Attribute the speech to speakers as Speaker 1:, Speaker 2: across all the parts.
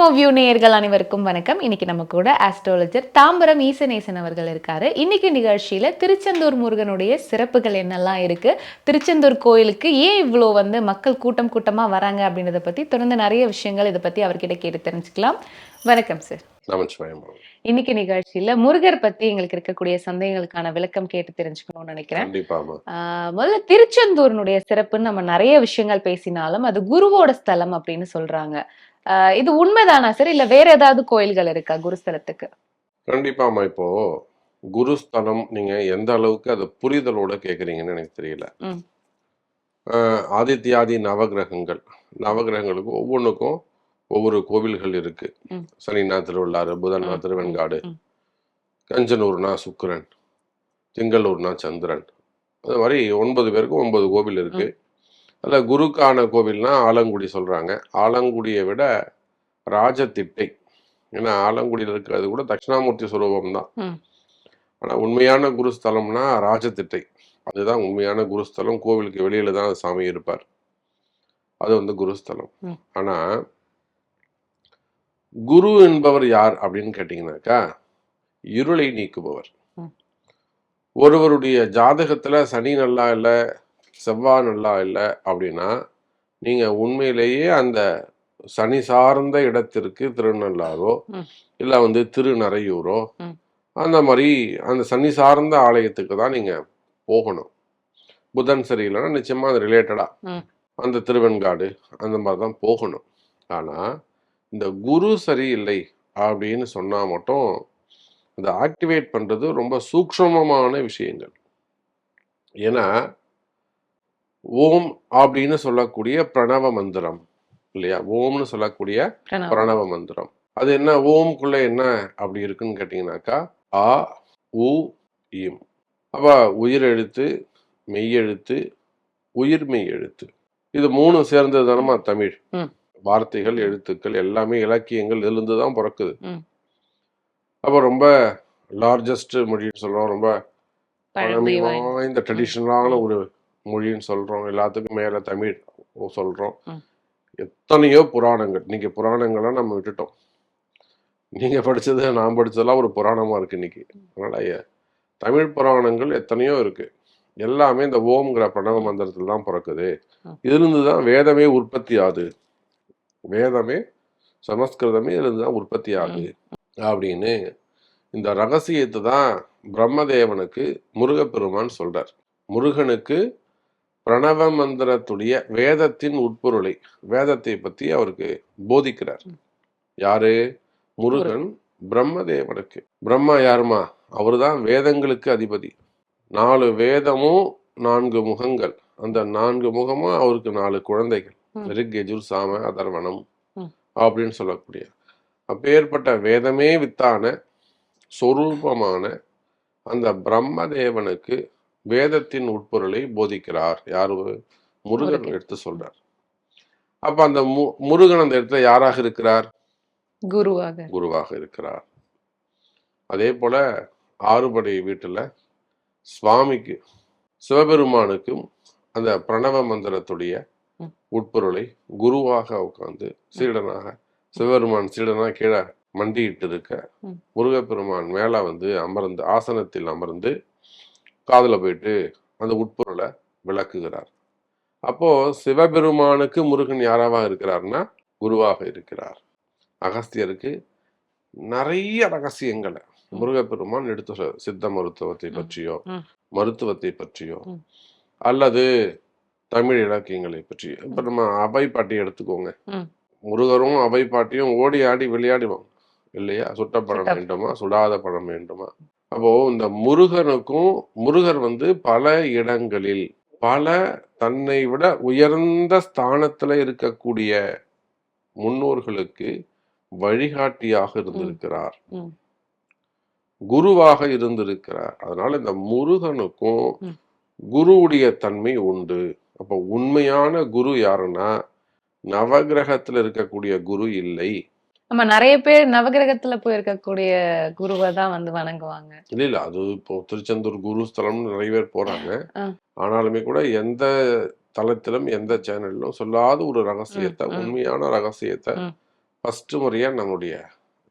Speaker 1: Sumo view நேயர்கள் அனைவருக்கும் வணக்கம். இன்னைக்கு நம்ம கூட ஆஸ்ட்ராலஜர் தாம்பரம் ஈசநேசன் அவர்கள் இருக்காரு. இன்னைக்கு நிகழ்ச்சியில திருச்செந்தூர் முருகனுடைய சிறப்புகள் என்னெல்லாம் இருக்கு? திருச்செந்தூர் கோயிலுக்கு ஏன் இவ்வளோ வந்து மக்கள் கூட்டம் கூட்டமா வராங்க அப்படின்றத பத்தி தொடர்ந்து நிறைய விஷயங்கள் இதை பத்தி அவர்கிட்ட கேட்டு தெரிஞ்சுக்கலாம். வணக்கம் சார் இன்னைக்கு நிகழ்ச்சியில முருகர் பத்தி எங்களுக்கு இருக்கக்கூடிய சந்தேகங்களுக்கான விளக்கம் கேட்டு தெரிஞ்சுக்கணும்னு நினைக்கிறேன். முதல்ல திருச்செந்தூரினுடைய சிறப்புன்னு நம்ம நிறைய விஷயங்கள் பேசினாலும் அது குருவோட ஸ்தலம் அப்படின்னு சொல்றாங்க. இது உண்மைதானா சார்? இல்ல வேற ஏதாவது கோயில்கள் இருக்கா குருஸ்தலத்துக்கு?
Speaker 2: கண்டிப்பாமா இப்போ குருஸ்தலம் நீங்க எந்த அளவுக்கு அதை புரிதலோட கேக்குறீங்கன்னு எனக்கு தெரியல. ஆதித்யாதி நவகிரகங்கள். நவகிரகங்களுக்கு ஒவ்வொன்றுக்கும் ஒவ்வொரு கோவில்கள் இருக்கு. சனினா திருவள்ளாறு புதன்னா
Speaker 1: ம்,
Speaker 2: திருவெண்காடு. கஞ்சனூர்னா சுக்கிரன் திங்களூர்னா சந்திரன். அது மாதிரி ஒன்பது பேருக்கு ஒன்பது கோவில் இருக்கு. அதில் குருக்கான கோவில்னா ஆலங்குடி சொல்றாங்க. ஆலங்குடியை விட ராஜதிட்டை. ஏன்னா ஆலங்குடியில் இருக்கிறது கூட தட்சிணாமூர்த்தி சுரூபம் தான்
Speaker 1: ம்.
Speaker 2: ஆனா உண்மையான குருஸ்தலம்னா ராஜதிட்டை. அதுதான் உண்மையான குருஸ்தலம். கோவிலுக்கு வெளியில தான் சாமி இருப்பார். அது வந்து குருஸ்தலம். ஆனா குரு என்பவர் யார் அப்படின்னு கேட்டீங்கன்னாக்கா இருளை நீக்குபவர். ஒருவருடைய ஜாதகத்துல சனி நல்லா இல்லை செவ்வாய் நல்லா இல்லை அப்படின்னா நீங்க உண்மையிலேயே அந்த சனி சார்ந்த இடத்திற்கு திருநள்ளாரோ. இல்லை வந்து திருநறையூரோ. அந்த மாதிரி அந்த சனி சார்ந்த ஆலயத்துக்கு தான் நீங்க போகணும் புதன் சரியில்லைன்னா நிச்சயமா அது ரிலேட்டடா
Speaker 1: ம்.
Speaker 2: அந்த திருவெண்காடு அந்த மாதிரி தான் போகணும் ஆனா இந்த குரு சரியில்லை அப்படின்னு சொன்னா மட்டும் அதை ஆக்டிவேட் பண்றது ரொம்ப சூக்ஷ்மமான விஷயங்கள் ஏன்னா ஓம் அப்படின்னு சொல்லக்கூடிய பிரணவ மந்திரம் இல்லையா? ஓம்னு சொல்லக்கூடிய. பிரணவ மந்திரம். அது என்ன? ஓம்குள்ள என்ன அப்படி இருக்குன்னு கேட்டிங்கனாக்கா ஆ உ இம். அப்ப உயிர் எழுத்து மெய்யெழுத்து உயிர்மெய் எழுத்து. இது மூணு சேர்ந்தது தானமா தமிழ். வார்த்தைகள் எழுத்துக்கள் எல்லாமே இலக்கியங்கள் இதிலிருந்து தான் பிறக்குது. அப்ப ரொம்ப லார்ஜஸ்ட் மொழின்னு சொல்றோம். ரொம்ப
Speaker 1: வாய்ந்த
Speaker 2: ட்ரெடிஷ்னலான ஒரு மொழின்னு சொல்றோம். எல்லாத்துக்கும் மேல தமிழ் சொல்றோம்.
Speaker 1: ம்.
Speaker 2: எத்தனையோ புராணங்கள். நீங்க புராணங்களை நம்ம விட்டுட்டோம். நீங்க படிச்சது நான் படிச்சதெல்லாம் ஒரு புராணமா இருக்கு இன்னைக்கு. அதனால தமிழ் புராணங்கள் எத்தனையோ இருக்கு. எல்லாமே இந்த ஓம்ங்கிற பிரணவ மந்திரத்துல தான் பிறக்குது. இதிலிருந்து தான் வேதமே உற்பத்தி ஆகுது. வேதமே சமஸ்கிருதமே இதிலிருந்து தான் உற்பத்தி ஆகுது. அப்படின்னு இந்த ரகசியத்தை தான் பிரம்மதேவனுக்கு முருகப்பெருமான் சொல்றார். முருகனுக்கு பிரணவ மந்திரத்துடைய வேதத்தின் உட்பொருளை வேதத்தை பத்தி அவருக்கு போதிக்கிறார். யாரு? முருகன் பிரம்மதேவனுக்கு. பிரம்மா யாருமா? அவர்தான் வேதங்களுக்கு அதிபதி. நாலு வேதமும் நான்கு முகங்கள். அந்த நான்கு முகமும் அவருக்கு நாலு குழந்தைகள்.
Speaker 1: ம்.
Speaker 2: ரிக் யஜுர் சாம அதர்வனம். அப்படின்னு சொல்லக்கூடிய. அப்பேற்பட்ட வேதமே வித்தான சொரூபமான அந்த பிரம்மதேவனுக்கு வேதத்தின் உட்பொருளை போதிக்கிறார் யாரு முருகன். எடுத்து சொல்றார் அப்ப அந்த மு- முருகன் அந்த இடத்துல யாராக இருக்கிறார்
Speaker 1: குருவாக
Speaker 2: குருவாக இருக்கிறார் அதே போல ஆறுபடை வீட்டுல சுவாமிக்கு சிவபெருமானுக்கும் அந்த பிரணவ மந்திரத்துடைய. உட்பொருளை குருவாக உட்கார்ந்து சீடனாக சிவபெருமான் சீடனா கீழே மண்டியிட்டு இருக்க. முருகப்பெருமான் மேல வந்து அமர்ந்து ஆசனத்தில் அமர்ந்து காதுல போயிட்டு அந்த உட்பொருளை விளக்குகிறார் அப்போ சிவபெருமானுக்கு முருகன் யாராவா இருக்கிறார்னா குருவாக இருக்கிறார் அகஸ்தியருக்கு நிறைய ரகசியங்களை முருகப்பெருமான் எடுத்து சித்த மருத்துவத்தை. பற்றியோ. மருத்துவத்தை பற்றியோ. அல்லது தமிழ் இலக்கியங்களை பற்றியோ இப்ப நம்ம அவை பாட்டி எடுத்துக்கோங்க. முருகரும் அவை பாட்டியும் ஓடி ஆடி விளையாடுவாங்க இல்லையா சுட்ட
Speaker 1: சுட்ட-
Speaker 2: வேண்டுமா சுடாத பழம் வேண்டுமா அப்போ இந்த முருகனுக்கும் முருகர் வந்து பல இடங்களில் பல தன்னை விட உயர்ந்த ஸ்தானத்துல இருக்கக்கூடிய முன்னோர்களுக்கு வழிகாட்டியாக இருந்திருக்கிறார். குருவாக இருந்திருக்கிறார். அதனால இந்த முருகனுக்கும். குருவுடைய தன்மை உண்டு. அப்ப உண்மையான குரு யாருன்னா நவகிரகத்துல இருக்கக்கூடிய குரு இல்லை.
Speaker 1: நம்ம நிறைய பேர் நவகிரகத்துல போயிருக்கக்கூடிய குருவை தான் வந்து வணங்குவாங்க
Speaker 2: இல்ல இல்ல அது இப்போ திருச்செந்தூர் குரு ஸ்தலம்னு நிறைய பேர் போறாங்க. ஆனாலுமே கூட எந்த தளத்திலும் எந்த சேனல்லும் சொல்லாத ஒரு ரகசியத்தை. உண்மையான ரகசியத்தை. ஃபர்ஸ்ட் முறையா நம்முடைய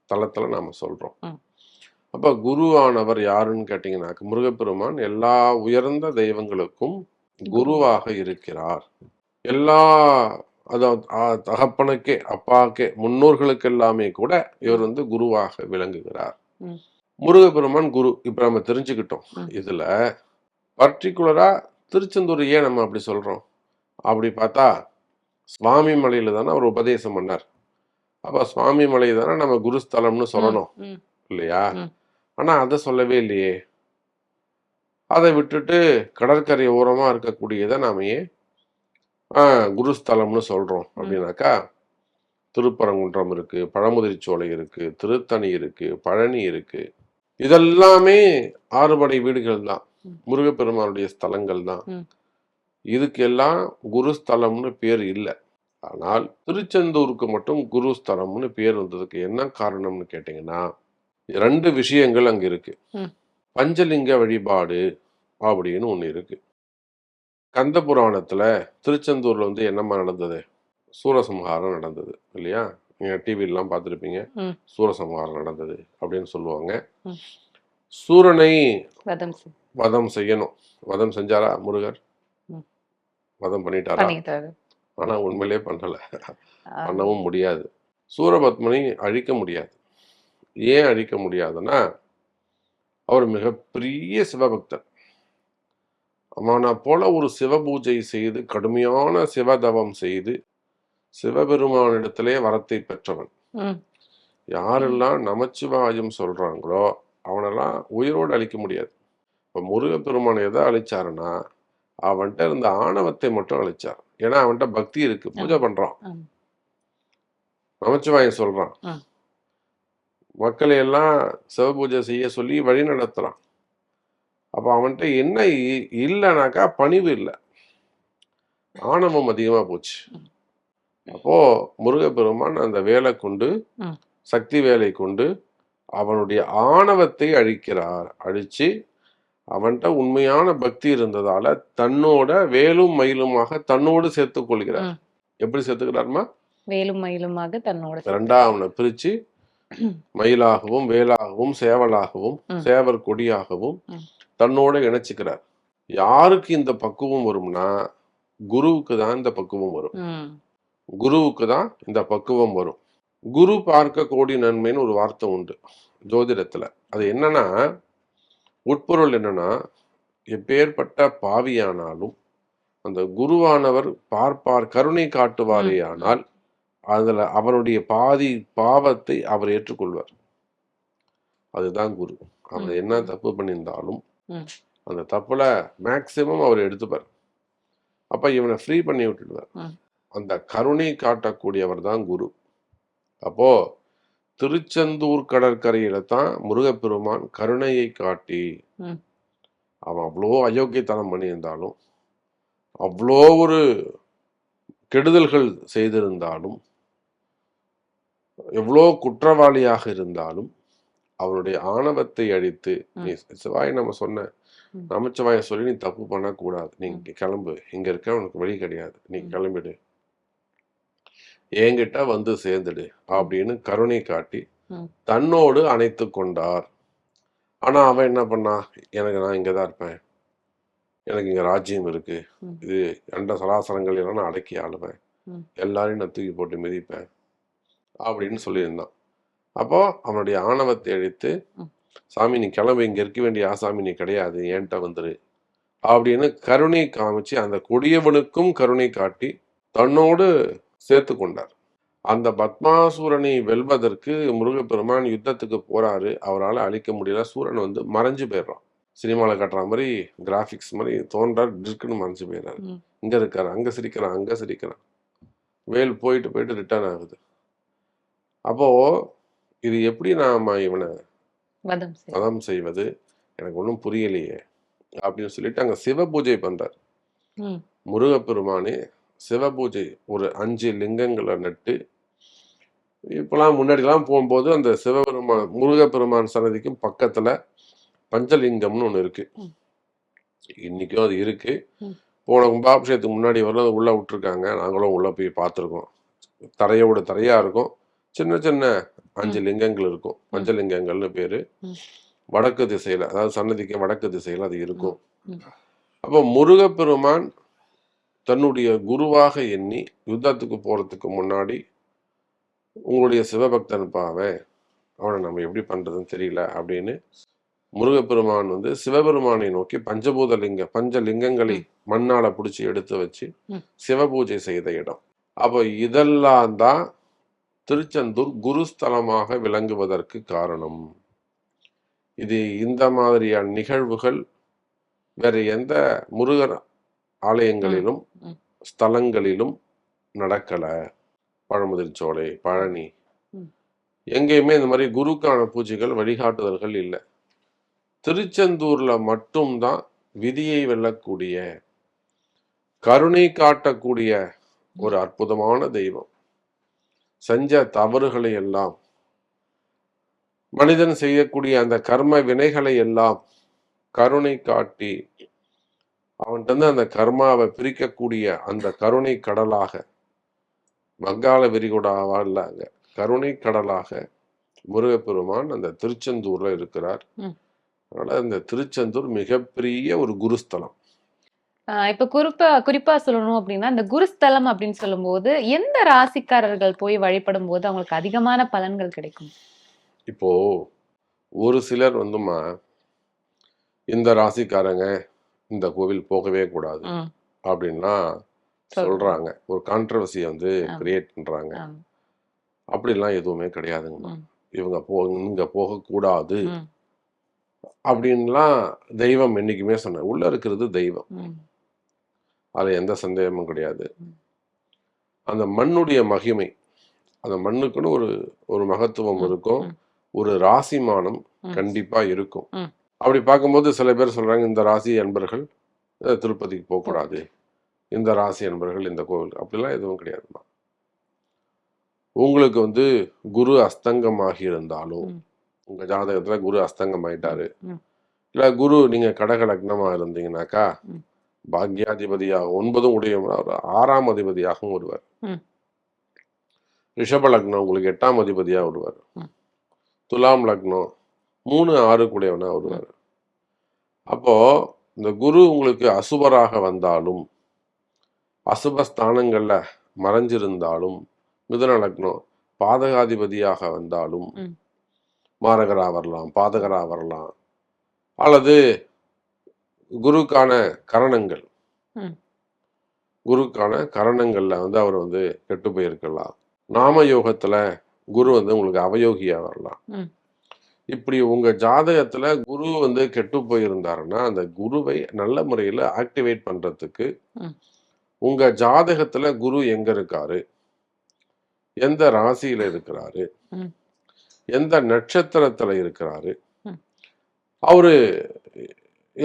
Speaker 2: தளத்துல நாம சொல்றோம். அப்ப குருவானவர் யாருன்னு கேட்டீங்கன்னாக்க முருகப்பெருமான் எல்லா உயர்ந்த தெய்வங்களுக்கும் குருவாக இருக்கிறார் எல்லா அதாவது தகப்பனுக்கே அப்பாக்கே முன்னோர்களுக்கு எல்லாமே கூட இவர் வந்து குருவாக விளங்குகிறார். முருகப்பெருமான் குரு இப்ப நம்ம தெரிஞ்சுக்கிட்டோம். இதுல பர்டிகுலரா திருச்செந்தூர் ஏன் நம்ம அப்படி சொல்றோம் அப்படி பார்த்தா சுவாமி மலையில தானே அவர் உபதேசம் பண்ணார் அப்ப சுவாமி மலை தானே நம்ம குருஸ்தலம்னு சொல்லணும். இல்லையா. ஆனா அதை சொல்லவே இல்லையே அதை விட்டுட்டு கடற்கரை ஓரமா இருக்கக்கூடியதை நாம ஏன் ஆஹ், குருஸ்தலம்னு சொல்றோம் அப்படின்னாக்கா திருப்பரங்குன்றம் இருக்கு பழமுதிர்ச்சோலை இருக்கு திருத்தணி இருக்கு பழனி இருக்கு. இதெல்லாமே ஆறுபடை வீடுகள் தான். முருகப்பெருமானுடைய ஸ்தலங்கள் தான்.
Speaker 1: ம்.
Speaker 2: இதுக்கெல்லாம் குருஸ்தலம்னு பேர் இல்லை. ஆனால் திருச்செந்தூருக்கு மட்டும் குருஸ்தலம்னு பேர் வந்ததுக்கு என்ன காரணம்னு கேட்டிங்கன்னா ரெண்டு விஷயங்கள் அங்க இருக்கு. பஞ்சலிங்க வழிபாடு அப்படின்னு ஒண்ணு இருக்கு. கந்த புராணத்துல திருச்செந்தூர்ல வந்து என்னம்மா நடந்தது? சூரசம்ஹாரம் நடந்தது இல்லையா? நீங்க டிவிலாம் பார்த்துருப்பீங்க. சூரசம்ஹாரம் நடந்தது அப்படின்னு சொல்லுவாங்க. சூரனை
Speaker 1: வதம் செய்-
Speaker 2: வதம் செய்யணும். வதம் செஞ்சாரா முருகர். வதம் பண்ணிட்டாரா? ஆனா உண்மையிலே பண்ணல. பண்ணவும் முடியாது. சூரபத்மனை அழிக்க முடியாது. ஏன் அழிக்க முடியாதுன்னா அவர் மிகப்பெரிய சிவபக்தர். அவனை போல ஒரு சிவபூஜை செய்து கடுமையான சிவதவம் செய்து சிவபெருமானிடத்திலே வரத்தை பெற்றவன். யாரெல்லாம் நமச்சிவாயம் சொல்றாங்களோ அவனெல்லாம் உயிரோடு அழிக்க முடியாது. இப்போ முருகப்பெருமான் எதை அழிச்சாருன்னா அவன்கிட்ட இருந்த ஆணவத்தை மட்டும் அழிச்சார். ஏன்னா அவன்கிட்ட பக்தி இருக்கு பூஜை பண்றான். நமச்சிவாயம் சொல்றான். மக்களை எல்லாம் சிவபூஜை செய்ய சொல்லி வழி நடத்துறான். அப்ப அவன்கிட்ட என்ன இல்லைனாக்கா பணிவு இல்லை ஆணவம் அதிகமா போச்சு அப்போ முருகப்பெருமான் அந்த வேலை கொண்டு. சக்தி வேலை கொண்டு அவனுடைய ஆணவத்தை அழிக்கிறார் அழிச்சு அவன்கிட்ட உண்மையான பக்தி இருந்ததால தன்னோட வேலும் மயிலுமாக தன்னோடு சேர்த்துக் கொள்கிறார். எப்படி சேர்த்துக்கிறாருமா
Speaker 1: வேலும் மயிலுமாக தன்னோட சேர்த்து.
Speaker 2: ரெண்டா அவனை பிரிச்சு மயிலாகவும் வேலாகவும் சேவலாகவும். சேவர் கொடியாகவும். தன்னோட இணைச்சுக்கிறார். யாருக்கு இந்த பக்குவம் வரும்னா குருவுக்கு தான் இந்த பக்குவம் வரும். குருவுக்கு தான் இந்த பக்குவம் வரும். குரு பார்க்க கோடி நன்மைன்னு ஒரு வார்த்தை உண்டு ஜோதிடத்துல. அது என்னன்னா உட்பொருள் என்னன்னா எப்பேற்பட்ட பாவியானாலும் அந்த குருவானவர் பார்ப்பார் கருணை காட்டுவாரேயானால் அதுல அவருடைய பாதி பாவத்தை அவர் ஏற்றுக்கொள்வார். அதுதான் குரு. அவர். என்ன தப்பு பண்ணியிருந்தாலும். அந்த தப்புல மேக்சிமம் அவர் எடுத்துப்பார் அப்ப இவனை ஃப்ரீ பண்ணி விட்டுடுவார். அந்த கருணை காட்டக்கூடியவர் தான் குரு அப்போ திருச்செந்தூர் கடற்கரையில தான் முருகப்பெருமான் கருணையை காட்டி. அவன் அவ்வளோ அயோக்கியத்தனம் பண்ணியிருந்தாலும் அவ்வளோ ஒரு கெடுதல்கள் செய்திருந்தாலும் எவ்வளோ குற்றவாளியாக இருந்தாலும் அவருடைய ஆணவத்தை அழித்து. நீ சிவாய் நம்ம சொன்ன. நமச்சிவாய சொல்லி நீ தப்பு பண்ணக்கூடாது நீ கிளம்பு. இங்க இருக்க உனக்கு வழி கிடையாது. நீ. கிளம்பிடு. என்கிட்ட வந்து சேர்ந்துடு அப்படின்னு கருணை காட்டி. தன்னோடு அணைத்து கொண்டார். ஆனா அவன் என்ன பண்ணா? எனக்கு நான் இங்கதான் இருப்பேன். எனக்கு இங்க ராஜ்யம் இருக்கு. இது அண்ட சராசரங்கள் எல்லாம் நான் அடக்கி ஆளுவேன். எல்லாரையும் நான் தூக்கி போட்டு மிதிப்பேன். அப்படின்னு சொல்லியிருந்தான். அப்போ அவனுடைய ஆணவத்தை அழித்து. சாமி நீ கிளம்பு இங்க இருக்க வேண்டிய ஆசாமி நீ கிடையாது ஏன்ட்ட வந்துரு அப்படின்னு கருணை காமிச்சு அந்த கொடியவனுக்கும் கருணை காட்டி தன்னோடு சேர்த்து கொண்டார். அந்த பத்மாசூரனை வெல்வதற்கு முருகப்பெருமான் யுத்தத்துக்கு போறாரு. அவரால் அழிக்க முடியல. சூரன் வந்து மறைஞ்சு போயிடுறான். சினிமாவில் கட்டுற மாதிரி கிராஃபிக்ஸ் மாதிரி தோன்றார் டிர்க்குன்னு மறைஞ்சு போயிடுறாரு. இங்க இருக்காரு அங்க சிரிக்கிறான் அங்க சிரிக்கிறான். வேல் போயிட்டு போயிட்டு ரிட்டர்ன் ஆகுது. அப்போ இது எப்படி நாம இவனை
Speaker 1: வதம் செய்.
Speaker 2: வதம் செய்வது? எனக்கு ஒன்றும் புரியலையே. அப்படின்னு சொல்லிட்டு அங்க சிவ பூஜை பண்றார்.
Speaker 1: ம்,
Speaker 2: முருகப்பெருமானே சிவபூஜை ஒரு அஞ்சு லிங்கங்களை நட்டு இப்பெல்லாம் முன்னாடிலாம் போகும்போது அந்த சிவபெருமான் முருகப்பெருமான் சன்னதிக்கும் பக்கத்துல பஞ்சலிங்கம்னு ஒன்று இருக்கு. இன்னைக்கும் அது இருக்கு. போன கும்பாபிஷேகத்துக்கு முன்னாடி வரல உள்ள விட்டுருக்காங்க. நாங்களும் உள்ள போய் பார்த்துருக்கோம். தரையோட தரையா இருக்கும். சின்ன சின்ன அஞ்சு லிங்கங்கள் இருக்கும். பஞ்சலிங்கங்கள்னு பேரு. வடக்கு திசையில அதாவது சன்னதிக்கு வடக்கு திசையில அது இருக்கும். அப்போ முருகப்பெருமான் தன்னுடைய குருவாக எண்ணி யுத்தத்துக்கு போறதுக்கு முன்னாடி உங்களுடைய சிவபக்தன் பாவே அவனை நம்ம எப்படி பண்றதுன்னு தெரியல அப்படின்னு முருகப்பெருமான் வந்து சிவபெருமானை நோக்கி பஞ்சபூத லிங்க பஞ்ச லிங்கங்களை மண்ணால பிடிச்சி எடுத்து வச்சு. சிவபூஜை செய்த இடம். அப்போ இதெல்லாம் தான் திருச்செந்தூர் குருஸ்தலமாக விளங்குவதற்கு காரணம். இது இந்த மாதிரியான நிகழ்வுகள் வேற எந்த முருகர் ஆலயங்களிலும். ஸ்தலங்களிலும் நடக்கல. பழமுதிர்ச்சோலை பழனி.
Speaker 1: ம்.
Speaker 2: எங்கேயுமே இந்த மாதிரி குருக்கான பூஜைகள் வழிகாட்டுதல்கள் இல்லை. திருச்செந்தூர்ல மட்டும்தான் விதியை வெல்லக்கூடிய கருணை காட்டக்கூடிய ஒரு அற்புதமான தெய்வம். செஞ்ச தவறுகளை எல்லாம் மனிதன் செய்யக்கூடிய அந்த கர்ம வினைகளை எல்லாம் கருணை காட்டி அவன்கிட்ட அந்த கர்மாவை பிரிக்கக்கூடிய அந்த கருணை கடலாக வங்காள விரிகுடாவா இல்லாங்க கருணை கடலாக முருகப்பெருமான் அந்த திருச்செந்தூர்ல இருக்கிறார். அதனால இந்த திருச்செந்தூர் மிகப்பெரிய ஒரு குருஸ்தலம்
Speaker 1: இப்ப குறிப்பா குறிப்பா சொல்லணும் அப்படின்னா இந்த குருஸ்தலம் அப்படின்னு சொல்லும்போது எந்த ராசிக்காரர்கள் போய் வழிபடும் போது அவங்களுக்கு அதிகமான பலன்கள் கிடைக்கும்?
Speaker 2: இப்போ ஒரு சிலர் வந்துமா இந்த ராசிக்காரங்க இந்த கோவில் போகவே கூடாது
Speaker 1: ம்,
Speaker 2: அப்படின்லாம்
Speaker 1: சொல்றாங்க.
Speaker 2: ஒரு கான்ட்ரவர்சியை வந்து. கிரியேட் பண்றாங்க. அப்படிலாம் எதுவுமே கிடையாதுங்கம்மா.
Speaker 1: ம்,
Speaker 2: இவங்க போ இங்க போகக்கூடாது அப்படின்லாம் தெய்வம் என்னைக்குமே சொன்ன உள்ள இருக்கிறது தெய்வம். அதுல எந்த சந்தேகமும் கிடையாது. அந்த மண்ணுடைய மகிமை அந்த மண்ணுக்குன்னு ஒரு ஒரு மகத்துவம் இருக்கும். ஒரு ராசிமானம். கண்டிப்பா இருக்கும். அப்படி பார்க்கும்போது சில பேர் சொல்றாங்க இந்த ராசி அன்பர்கள் திருப்பதிக்கு போகக்கூடாது இந்த ராசி அன்பர்கள் இந்த கோவில் அப்படிலாம் எதுவும் கிடையாதுமா உங்களுக்கு வந்து குரு அஸ்தங்கமாகி இருந்தாலும். உங்க ஜாதகத்துல குரு அஸ்தங்கம் ஆயிட்டாரு. இல்ல குரு நீங்க கடக லக்னமா இருந்தீங்கன்னாக்கா
Speaker 1: ம்.
Speaker 2: பாக்யாதிபதியாக ஒன்பதும் உடையவர் ஆறாம் அதிபதியாகவும் வருவார். ரிஷப லக்னம் உங்களுக்கு எட்டாம் அதிபதியா வருவார். துலாம் லக்னம் மூணு ஆறு கூடியவனா வருவார் அப்போ இந்த குரு உங்களுக்கு அசுபராக வந்தாலும் அசுப ஸ்தானங்கள்ல மறைஞ்சிருந்தாலும் மிதுன லக்னம் பாதகாதிபதியாக வந்தாலும்
Speaker 1: ம்.
Speaker 2: மாரகரா வரலாம் பாதகரா வரலாம் அல்லது குருக்கான கரணங்கள். குருக்கான கரணங்கள்ல வந்து அவர் வந்து கெட்டு போயிருக்கலாம் நாம யோகத்துல குரு வந்து உங்களுக்கு அவயோகியா வரலாம். இப்படி உங்க ஜாதகத்துல குரு வந்து கெட்டு போயிருந்தாருன்னா அந்த குருவை நல்ல முறையில ஆக்டிவேட் பண்றதுக்கு. உங்க ஜாதகத்துல குரு எங்க இருக்காரு எந்த ராசியில இருக்கிறாரு. எந்த நட்சத்திரத்துல இருக்கிறாரு. அவரு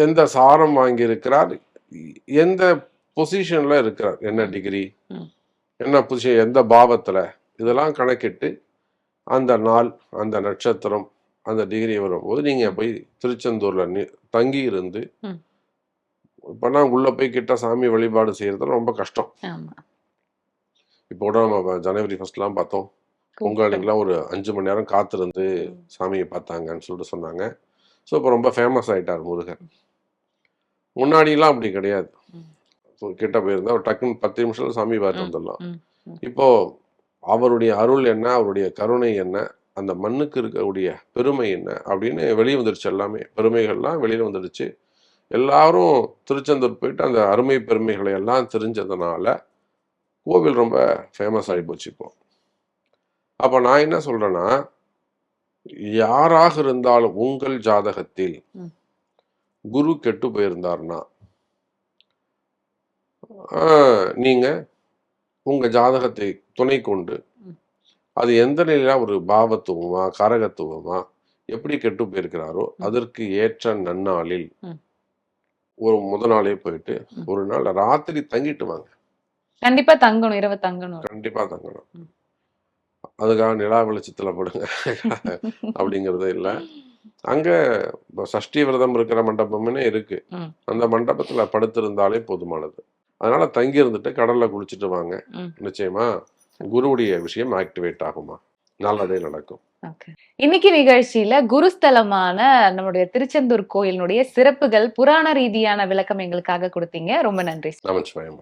Speaker 2: எந்த சாரம் வாங்கி இருக்கிறார் எந்த பொசிஷன்ல இருக்கிறார் என்ன. டிகிரி. என்ன பொசிஷன் எந்த பாவத்துல இதெல்லாம் கணக்கிட்டு அந்த நாள் அந்த நட்சத்திரம் அந்த டிகிரி வரும்போது நீங்க போய் திருச்செந்தூர்ல தங்கி இருந்து. இப்பனா உள்ள போய் கிட்ட சாமி வழிபாடு செய்யறது ரொம்ப கஷ்டம் இப்போ கூட நம்ம ஜனவரி ஃபர்ஸ்ட்லாம் பார்த்தோம் பொங்கல் அன்னைக்கெல்லாம் ஒரு அஞ்சு மணி நேரம் காத்திருந்து. சாமியை பார்த்தாங்கன்னு சொல்லிட்டு சொன்னாங்க ஸோ இப்போ ரொம்ப ஃபேமஸ் ஆயிட்டார் முருகன். முன்னாடிலாம் அப்படி கிடையாது. கிட்ட போயிருந்தா ஒரு டக்குன்னு பத்து நிமிஷத்துல சாமி பார்த்து வந்துடலாம். இப்போ அவருடைய அருள் என்ன அவருடைய கருணை என்ன அந்த மண்ணுக்கு இருக்கக்கூடிய பெருமை என்ன அப்படின்னு வெளியே வந்துடுச்சு எல்லாமே. பெருமைகள்லாம் வெளியில வந்துடுச்சு. எல்லாரும் திருச்செந்தூர் போயிட்டு அந்த அருமை பெருமைகளை எல்லாம் தெரிஞ்சதுனால கோவில் ரொம்ப ஃபேமஸ் ஆகி போச்சு இப்போ. அப்போ நான் என்ன சொல்றேன்னா யாராக இருந்தாலும் உங்கள் ஜாதகத்தில். குரு கெட்டு போயிருந்தாருன்னா ஆஹ், நீங்க உங்க ஜாதகத்தை துணை கொண்டு. அது எந்த நிலையில ஒரு பாவத்துவமா காரகத்துவமா எப்படி கெட்டு போயிருக்கிறாரோ. அதற்கு ஏற்ற நன்னாளில். ஒரு முத நாளே போயிட்டு. ஒரு நாள் ராத்திரி தங்கிட்டு வாங்க
Speaker 1: கண்டிப்பா தங்கணும் இரவு தங்கணும்
Speaker 2: கண்டிப்பா தங்கணும். அதுக்காக நிலா வெளிச்சத்துல படுங்க. அப்படிங்கிறது இல்ல. அங்க சஷ்டி விரதம் இருக்கிற மண்டபம்னே இருக்கு. அந்த மண்டபத்துல படுத்திருந்தாலே போதுமானது. அதனால தங்கி இருந்துட்டு கடல்ல குளிச்சுட்டு வாங்க. நிச்சயமா குருவுடைய விஷயம் ஆக்டிவேட் ஆகுமா? நல்லதே நடக்கும்.
Speaker 1: இன்னைக்கு நிகழ்ச்சியில குருஸ்தலமான நம்முடைய திருச்செந்தூர் கோயிலினுடைய சிறப்புகள் புராண ரீதியான விளக்கம் எங்களுக்காக கொடுத்தீங்க. ரொம்ப நன்றி.
Speaker 2: நமச்சிவாயம்.